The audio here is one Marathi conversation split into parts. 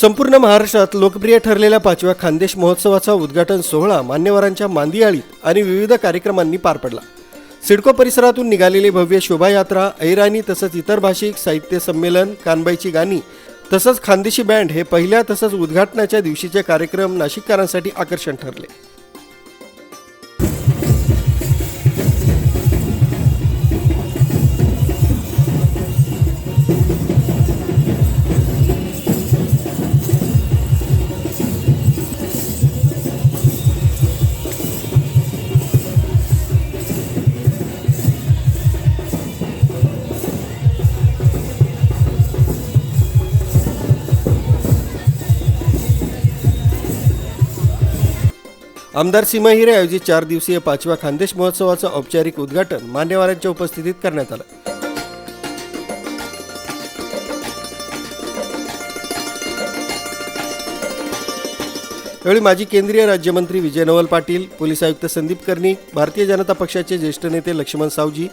संपूर्ण महाराष्ट्रात लोकप्रिय ठरलेल्या पाचव्या खानदेश महोत्सवाचा उद्घाटन सोहळा मान्यवरांच्या मांदियाळीत आणि विविध कार्यक्रमांनी पार पडला. सिडको परिसरातून निघालेली भव्य शोभायात्रा ऐराणी तसंच इतर भाषिक साहित्य संमेलन कानबाईची गाणी तसंच खानदेशी बँड हे पहिल्या तसंच उद्घाटनाच्या दिवशीचे कार्यक्रम नाशिककारांसाठी आकर्षण ठरले. आमदार सीमा हिरे आयोजित चार दिवसीय पाचव्या खानदेश महोत्सवाचं औपचारिक उद्घाटन मान्यवरांच्या उपस्थितीत करण्यात आलं. यावेळी माजी केंद्रीय राज्यमंत्री विजय नवल पाटील पोलीस आयुक्त संदीप कर्णिक भारतीय जनता पक्षाचे ज्येष्ठ नेते लक्ष्मण सावजी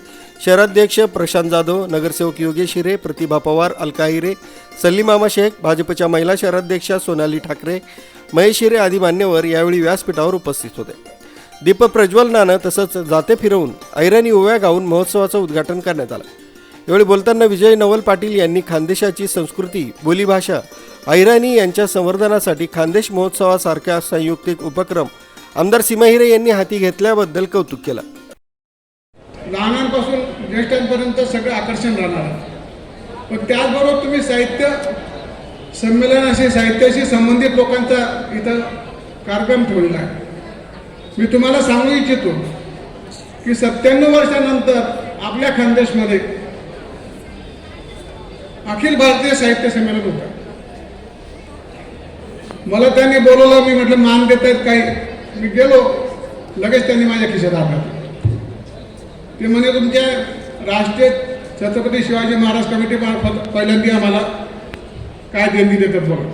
शहराध्यक्ष प्रशांत जाधव नगरसेवक योगेश हिरे प्रतिभा पवार अलका हिरे सलीमामा शेख भाजपच्या महिला शहराध्यक्षा सोनाली ठाकरे महेश हिरे आदी मान्यवर यावेळी व्यासपीठावर उपस्थित होते. दीप प्रज्वलनानं तसंच जाते फिरवून ऐराणी ओव्या गाऊन महोत्सवाचं उद्घाटन करण्यात आलं. यावेळी बोलताना विजय नवल पाटील यांनी खानदेशाची संस्कृती बोलीभाषा ऐराणी यांच्या संवर्धनासाठी खानदेश महोत्सवासारख्या संयुक्तिक उपक्रम आमदार सीमाहिरे यांनी हाती घेतल्याबद्दल कौतुक केलं. लहानांपासून ज्येष्ठांपर्यंत सगळं आकर्षण राहणार पण त्याचबरोबर तुम्ही साहित्य संमेलनाशी साहित्याशी संबंधित लोकांचा इथं कार्यक्रम ठेवलेला आहे. मी तुम्हाला सांगू इच्छितो की सत्त्याण्णव वर्षानंतर आपल्या खानदेशमध्ये अखिल भारतीय साहित्य संमेलन होतं. मला त्यांनी बोलवलं मी म्हटलं मान देत आहेत काही. मी गेलो लगेच त्यांनी माझ्या खिशात आपल्या ते म्हणे तुमच्या राष्ट्रीय छत्रपती शिवाजी महाराज कमिटी मार्फत पहिल्यांदा आम्हाला काय देणगी देतात बघा.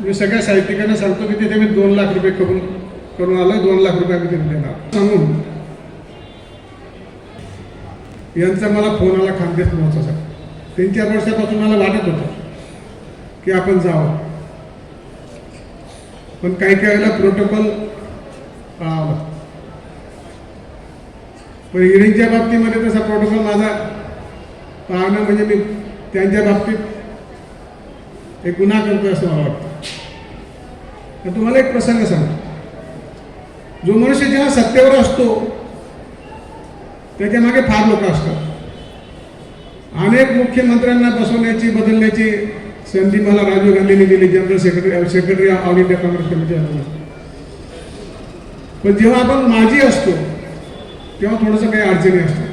मी सगळ्या साहित्यिकांना सांगतो की तिथे मी दोन लाख रुपये करून करून आलो दोन लाख रुपये आम्ही तिथे देणार. सांगून. यांचा मला फोन आला खानदेश महोत्सवाचा तीन चार वर्षापासून मला वाटत होतं की आपण जावं. पण काही काही वेळेला प्रोटोकॉल पाळावा पण हिरींच्या बाबतीमध्ये तसा प्रोटोकॉल माझा पाहणं म्हणजे मी त्यांच्या बाबतीत एक गुन्हा करतोय असं मला वाटतं. तर तुम्हाला एक प्रसंग सांगतो. जो मनुष्य जेव्हा सत्तेवर असतो त्याच्यामागे फार लोक असतात. अनेक मुख्यमंत्र्यांना बसवण्याची बदलण्याची संधी मला राजीव गांधींनी दिली general secretary secretary all India Congress committee पण जेव्हा आपण माजी असतो तेव्हा थोडंसं काही अडचणी असतात.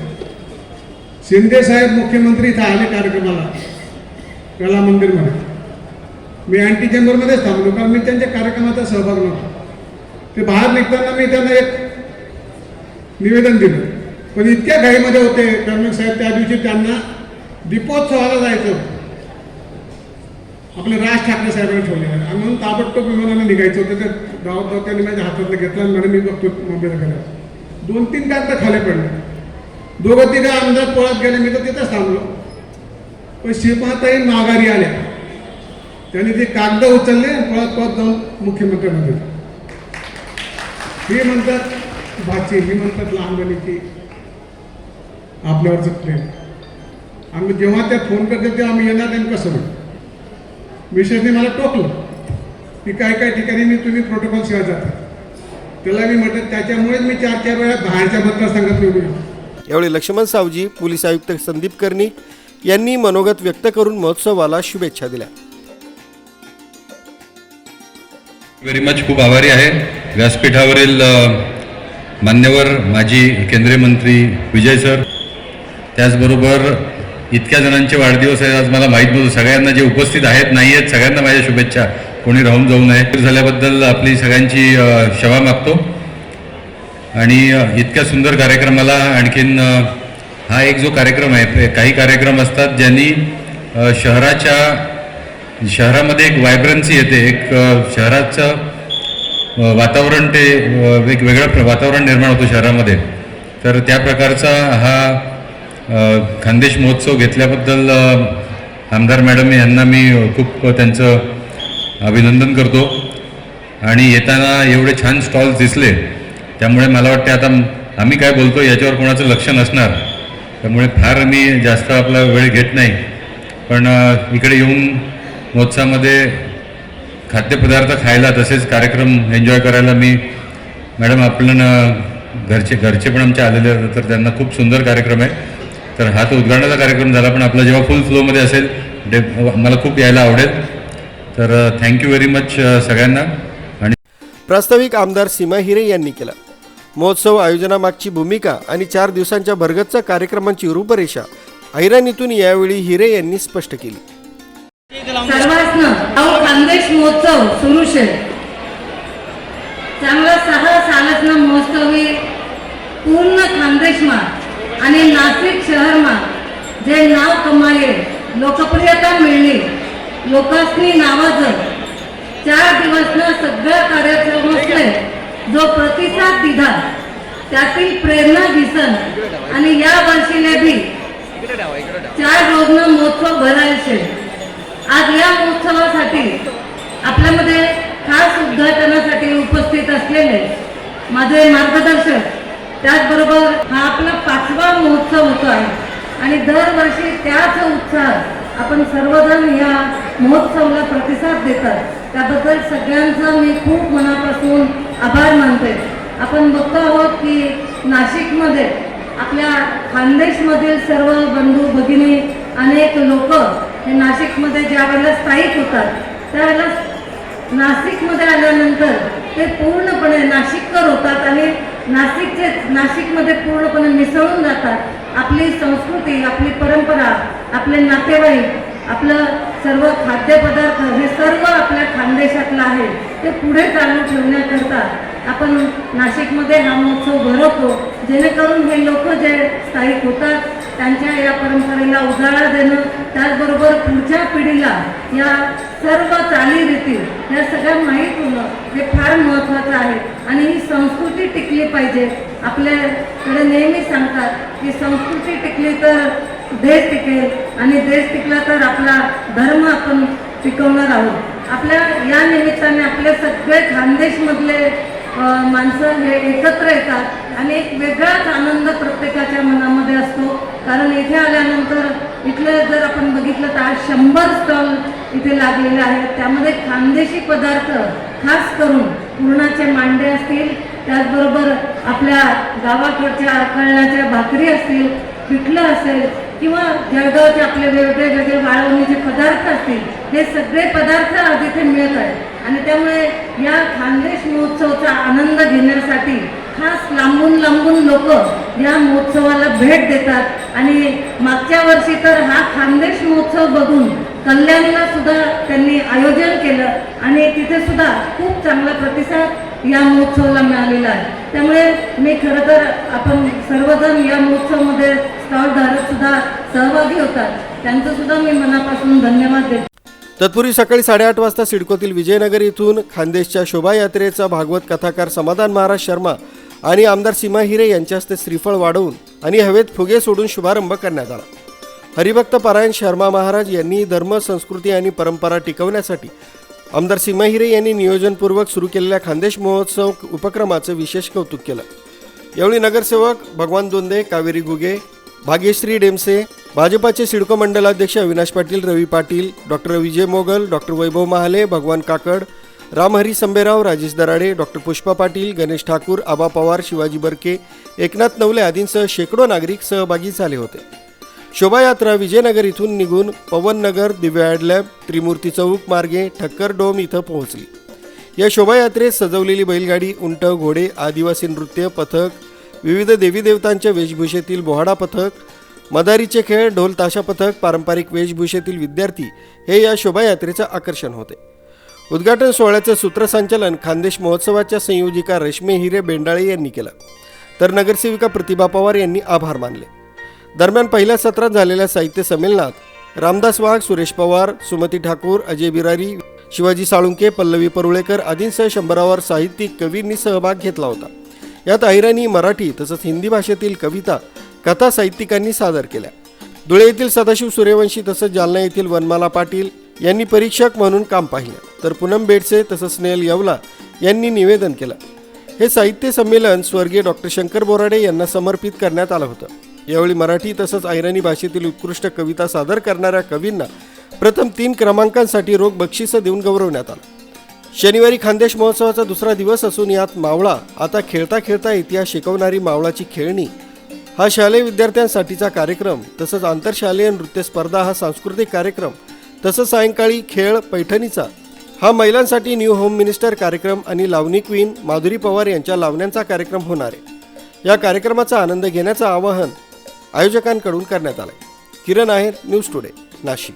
शिंदे साहेब मुख्यमंत्री इथं आले कार्यक्रमाला कला मंदिरमध्ये मी अँटी चेंबरमध्येच थांबलो कारण मी त्यांच्या कार्यक्रमाचा सहभाग नव्हता. ते बाहेर निघताना मी त्यांना एक निवेदन दिलं. पण इतक्या घाईमध्ये होते कर्मक साहेब त्या दिवशी त्यांना दीपोत्सवाला जायचं होतं. आपले राज ठाकरे साहेबांनी ठेवले. आणि म्हणून ताबडतोब विमानाला निघायचं होतं. तर गावात त्यांनी माझ्या हातातलं घेतलं आणि मॅडम मी बघतो मुंबईला गेला दोन तीन कागद खाली पडले. दोघं तिघं आमदार पळत गेले. मी तर तिथंच थांबलो. पण शिपाताई माघारी आल्या. त्यांनी ते कागद उचलले आणि पळत पळत जाऊन मुख्यमंत्र्यांना दिले हे म्हणतात भाची हे म्हणतात लहानपणीची आपल्यावरचं प्रेम. आम्ही जेव्हा त्या फोन करते तेव्हा आम्ही येणार नाही कसं म्हणतो मिसेसने मला टोकलं की काय काय ठिकाणी मी तुम्ही प्रोटोकॉल शिवाय जाता. त्याला मी म्हटलं त्याच्यामुळेच मी चार चार वेळा बाहेरच्या मतदारसंघात निवडून येतो. यावेळी लक्ष्मण सावजी पोलीस आयुक्त संदीप कर्णिक यांनी मनोगत व्यक्त करून महोत्सवाला शुभेच्छा दिल्या. व्हेरी मच खूप आभारी आहे. व्यासपीठावरील मान्यवर माजी केंद्रीय मंत्री विजय सर त्याचबरोबर इतक्या जणांचे वाढदिवस आहे आज मला माहीत नव्हतं. सगळ्यांना जे उपस्थित आहेत नाही आहेत सगळ्यांना माझ्या शुभेच्छा. कोणी राहून जाऊ नये. झाल्याबद्दल आपली सगळ्यांची क्षमा मागतो. आणि इतक्या सुंदर कार्यक्रमाला आणखीन हा एक जो कार्यक्रम आहे काही कार्यक्रम असतात ज्यांनी शहराच्या शहरामध्ये एक वायब्रन्सी येते. एक शहराचं वातावरण ते एक वेगळं प्र- वातावरण निर्माण होतं शहरामध्ये. तर त्या प्रकारचा हा खानदेश महोत्सव घेतल्याबद्दल आमदार मॅडम यांना मी खूप त्यांचं अभिनंदन करतो. आणि येताना एवढे छान स्टॉल्स दिसले. त्यामुळे मला वाटते आता आम्ही काय बोलतो याच्यावर कोणाचं लक्ष नसणार. त्यामुळे फार मी जास्त आपला वेळ घेत नाही. पण इकडे येऊन महोत्सवामध्ये खाद्यपदार्थ खायला तसेच कार्यक्रम एन्जॉय करायला मी मॅडम आपण घरचे घरचे पण आमचे आलेले होते तर त्यांना खूप सुंदर कार्यक्रम आहे. तर हा तर उद्घाटनाचा कार्यक्रम झाला पण आपला जेव्हा फुल फ्लोमध्ये असेल डे मला खूप यायला आवडेल. तर थँक्यू व्हेरी मच सगळ्यांना. आणि प्रास्ताविक आमदार सीमा हिरे यांनी केला. महोत्सव आयोजनामागची भूमिका आणि चार दिवसांच्या भरगतच्या कार्यक्रमांची रूपरेषा अहिराणीतून यावेळी हिरे यांनी स्पष्ट केली. सर्वांसनं अहो खानदेश महोत्सव सुरू शे. चांगला सहा सालसना महोत्सव हे पूर्ण खानदेशमा आणि नाशिक शहरमा जे नाव कमाये लोकप्रियता मिळली लोकांनी नावाजत चार दिवसनं सगळ्या कार्यक्रमासले जो प्रतिसाद दिला त्यातील प्रेरणा दिसन. आणि या वर्षीले बी चार रोजनं महोत्सव भरायचे आज या महोत्सवासाठी आपल्यामध्ये खास उद्घाटनासाठी उपस्थित असलेले माझे मार्गदर्शक त्याचबरोबर हा आपला पाचवा महोत्सव होतो आहे. आणि दरवर्षी त्याच उत्साहात आपण सर्वजण या महोत्सवाला प्रतिसाद देतात. त्याबद्दल सगळ्यांचं मी खूप मनापासून आभार मानते. आपण बघतो आहोत की नाशिकमध्ये आपल्या खानदेशमधील सर्व बंधू भगिनी अनेक लोक हे नाशिकमध्ये ज्या वेळेला स्थायिक होतात त्यावेळेला नाशिकमध्ये आल्यानंतर ते पूर्णपणे नाशिककर होतात आणि नाशिकचे नाशिकमध्ये पूर्णपणे मिसळून जातात. आपली संस्कृती आपली परंपरा आपले नातेवाईक आपलं सर्व खाद्यपदार्थ हे सर्व आपल्या खानदेशातलं आहे. ते पुढे चालू ठेवण्याकरता आपण नाशिकमध्ये हा महोत्सव भरवतो. जेणेकरून हे लोक जे स्थायिक होतात त्यांच्या या परंपरेला उजाळा देणं त्याचबरोबर पुढच्या पिढीला या सर्व चालीरीती या सगळ्या माहीत होणं हे फार महत्त्वाचं आहे. आणि ही संस्कृती टिकली पाहिजे. आपल्याकडे नेहमी सांगतात की संस्कृती टिकली तर देश टिकेल आणि देश टिकला तर आपला धर्म आपण टिकवणार आहोत. आपल्या या निमित्ताने आपले सगळे खानदेशमधले माणसं हे एकत्र येतात आणि एक वेगळाच आनंद प्रत्येकाच्या मनामध्ये असतो. कारण इथे आल्यानंतर इथलं जर आपण बघितलं तर आज शंभर स्टॉल इथे लागलेले आहेत. त्यामध्ये खानदेशी पदार्थ खास करून पुरणाचे मांडे असतील त्याचबरोबर आपल्या गावाकडच्या आकळण्याच्या भाकरी असतील पिठलं असेल किंवा जळगावचे आपले वेगळे वेगळे वाळवणीचे पदार्थ असतील हे सगळे पदार्थ आज इथे मिळत आहेत. आणि त्यामुळे या खानदेश महोत्सवचा आनंद घेण्यासाठी खास लांबून लांबून लोक या महोत्सवाला भेट देतात. आणि मागच्या वर्षी तर हा खानदेश महोत्सव बघून कल्याणला सुद्धा त्यांनी आयोजन केलं आणि तिथे सुद्धा खूप चांगला प्रतिसाद या महोत्सवाला मिळालेला आहे. त्यामुळे मी खरं तर आपण सर्वजण या महोत्सवामध्ये स्टॉल सुद्धा सहभागी होतात. त्यांचं सुद्धा मी मनापासून धन्यवाद देतो. तत्पूर्वी सकाळी साडेआठ वाजता सिडकोतील विजयनगर येथून खानदेशच्या शोभायात्रेचा भागवत कथाकार समाधान महाराज शर्मा आणि आमदार सीमा हिरे यांच्या हस्ते श्रीफळ वाढवून आणि हवेत फुगे सोडून शुभारंभ करण्यात आला. हरिभक्त पारायण शर्मा महाराज यांनी धर्म संस्कृती आणि परंपरा टिकवण्यासाठी आमदार सीमा हिरे यांनी नियोजनपूर्वक सुरू केलेल्या खानदेश महोत्सव उपक्रमाचं विशेष कौतुक केलं. यावेळी नगरसेवक भगवान दोंदे कावेरी गुगे भाग्यश्री डेमसे भाजपाचे CIDCO मंडलाध्यक्ष Avinash Patil Ravi Patil doctor Vijay Mogal doctor Vaibhav Mahale Bhagwan Kakad Ramhari Sanberao Rajesh Darade doctor Pushpa Patil Ganesh Thakur Aba Pawar Shivaji Barke Eknath Navale आदींसह शेकडो नागरिक सहभागी झाले होते. शोभायात्रा विजयनगर इथून निघून पवननगर दिव्य ॲड लॅब त्रिमूर्ती चौक मार्गे ठक्कर डोम इथं पोहोचली. या शोभायात्रेत सजवलेली बैलगाडी उंट घोडे आदिवासी नृत्य पथक विविध देवी देवतांच्या वेशभूषेतील बोहाडा पथक मदारीचे खेळ ढोल ताशा पथक पारंपरिक वेशभूषेतील विद्यार्थी हे या शोभायात्रेचं आकर्षण होते. उद्घाटन सोहळ्याचं सूत्रसंचालन खानदेश महोत्सवाच्या संयोजिका रेश्मे हिरे बेंडाळे यांनी केलं. तर नगरसेविका प्रतिभा पवार यांनी आभार मानले. दरम्यान पहिल्या सत्रात झालेल्या साहित्य संमेलनात रामदास वाघ सुरेश पवार सुमती ठाकूर अजय बिरारी शिवाजी साळुंके पल्लवी परुळेकर आदींसह शंभरावर साहित्यिक कवींनी सहभाग घेतला होता. यात अहिराणी मराठी तसंच हिंदी भाषेतील कविता कथा साहित्यिकांनी सादर केल्या. धुळे येथील सदाशिव सूर्यवंशी तसंच जालना येथील वनमाला पाटील यांनी परीक्षक म्हणून काम पाहिलं. तर पूनम बेडसे तसंच स्नेहल येवला यांनी निवेदन केलं. हे साहित्य संमेलन स्वर्गीय डॉक्टर शंकर बोराडे यांना समर्पित करण्यात आलं होतं. यावेळी मराठी तसंच ऐराणी भाषेतील उत्कृष्ट कविता सादर करणाऱ्या कवींना प्रथम तीन क्रमांकांसाठी रोख बक्षिसं देऊन गौरवण्यात आलं. शनिवारी खानदेश महोत्सवाचा दुसरा दिवस असून यात मावळा आता खेळता खेळता इतिहास शिकवणारी मावळाची खेळणी हा शालेय विद्यार्थ्यांसाठीचा कार्यक्रम तसंच आंतरशालेय नृत्य स्पर्धा हा सांस्कृतिक कार्यक्रम तसंच सायंकाळी खेळ पैठणीचा. हा महिलांसाठी न्यू होम मिनिस्टर कार्यक्रम आणि लावणी क्वीन माधुरी पवार यांच्या लावण्यांचा कार्यक्रम होणार आहे. या कार्यक्रमाचा आनंद घेण्याचं आवाहन आयोजकांकडून करण्यात आलं किरण आहेर न्यूज टुडे नाशिक.